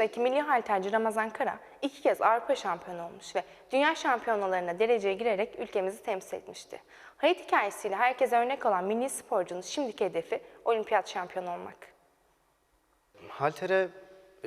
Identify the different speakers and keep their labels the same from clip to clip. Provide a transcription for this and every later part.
Speaker 1: yaşındaki milli halterci Ramazan Kara iki kez Avrupa şampiyonu olmuş ve dünya şampiyonalarına dereceye girerek ülkemizi temsil etmişti. Hayat hikayesiyle herkese örnek olan milli sporcunun şimdiki hedefi olimpiyat şampiyonu olmak.
Speaker 2: Halter'e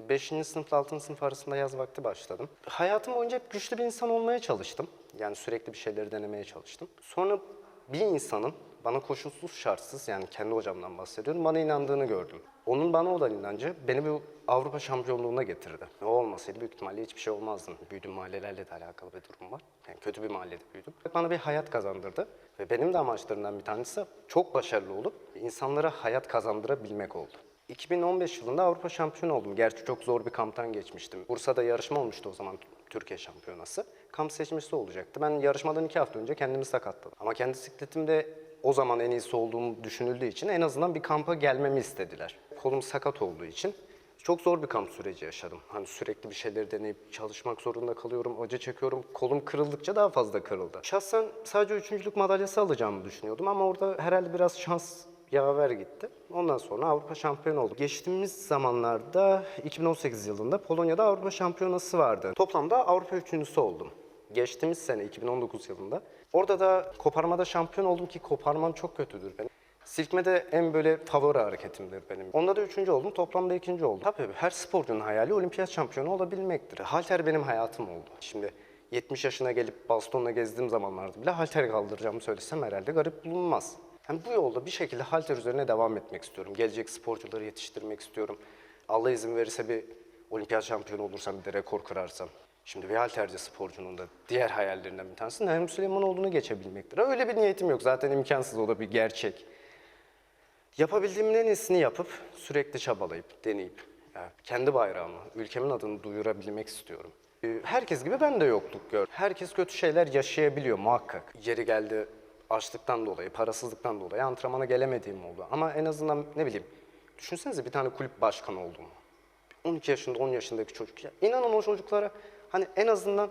Speaker 2: 5. sınıfla 6. sınıf arasında yaz vakti başladım. Hayatım boyunca hep güçlü bir insan olmaya çalıştım. Yani sürekli bir şeyleri denemeye çalıştım. Sonra bir insanın bana koşulsuz şartsız yani kendi hocamdan bahsediyorum bana inandığını gördüm. Onun bana olan inancı beni bu Avrupa şampiyonluğuna getirdi. O olmasaydı büyük ihtimalle hiçbir şey olmazdım. Büyüdüğüm mahallelerle de alakalı bir durum var. Yani kötü bir mahallede büyüdüm. Bana bir hayat kazandırdı. Ve benim de amaçlarımdan bir tanesi çok başarılı olup insanlara hayat kazandırabilmek oldu. 2015 yılında Avrupa şampiyonu oldum. Gerçi çok zor bir kamptan geçmiştim. Bursa'da yarışma olmuştu o zaman Türkiye şampiyonası. Kamp seçmesi olacaktı. Ben yarışmadan iki hafta önce kendimi sakatladım. Ama kendi sikletimde o zaman en iyisi olduğum düşünüldüğü için en azından bir kampa gelmemi istediler. Kolum sakat olduğu için çok zor bir kamp süreci yaşadım. Hani sürekli bir şeyleri deneyip çalışmak zorunda kalıyorum, acı çekiyorum. Kolum kırıldıkça daha fazla kırıldı. Şahsen sadece üçüncülük madalyası alacağımı düşünüyordum ama orada herhalde biraz şans yaver gitti. Ondan sonra Avrupa şampiyonu oldum. Geçtiğimiz zamanlarda 2018 yılında Polonya'da Avrupa şampiyonası vardı. Toplamda Avrupa üçüncüsü oldum. Geçtiğimiz sene 2019 yılında. Orada da koparmada şampiyon oldum ki koparmam çok kötüdür benim. Silkmede en böyle favori hareketimdir benim. Onda da üçüncü oldum, toplamda ikinci oldum. Tabii her sporcunun hayali olimpiyat şampiyonu olabilmektir. Halter benim hayatım oldu. Şimdi 70 yaşına gelip bastonla gezdiğim zamanlarda bile halter kaldıracağımı söylesem herhalde garip bulunmaz. Yani bu yolda bir şekilde halter üzerine devam etmek istiyorum. Gelecek sporcuları yetiştirmek istiyorum. Allah izin verirse bir olimpiyat şampiyonu olursam bir de rekor kırarsam. Şimdi bir halterci sporcunun da diğer hayallerinden bir tanesi Naim Süleymanoğlu'nu geçebilmektir. Öyle bir niyetim yok. Zaten imkansız o da bir gerçek. Yapabildiğimin en iyisini yapıp sürekli çabalayıp, deneyip yani kendi bayrağımı, ülkemin adını duyurabilmek istiyorum. Ee, Herkes gibi ben de yokluk gör. Herkes kötü şeyler yaşayabiliyor muhakkak. Yeri geldi açlıktan dolayı, parasızlıktan dolayı antrenmana gelemediğim oldu. Ama en azından ne bileyim, düşünsenize bir tane kulüp başkanı oldum. 12 yaşında, 10 yaşındaki çocuk. Ya inanın o çocuklara hani en azından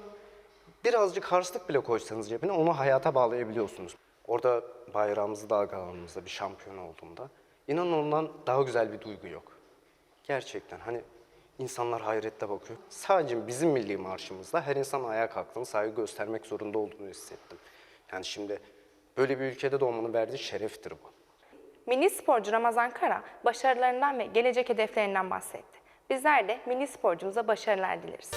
Speaker 2: birazcık harçlık bile koysanız cebine onu hayata bağlayabiliyorsunuz. Orada bayrağımızı dalgalandığımızda bir şampiyon olduğumda inanın ondan daha güzel bir duygu yok. Gerçekten hani insanlar hayretle bakıyor. Sadece bizim milli marşımızla her insan ayağa kalktığını, saygı göstermek zorunda olduğunu hissettim. Yani şimdi böyle bir ülkede doğmanın verdiği şereftir bu.
Speaker 1: Milli sporcu Ramazan Kara başarılarından ve gelecek hedeflerinden bahsetti. Bizler de milli sporcumuza başarılar dileriz.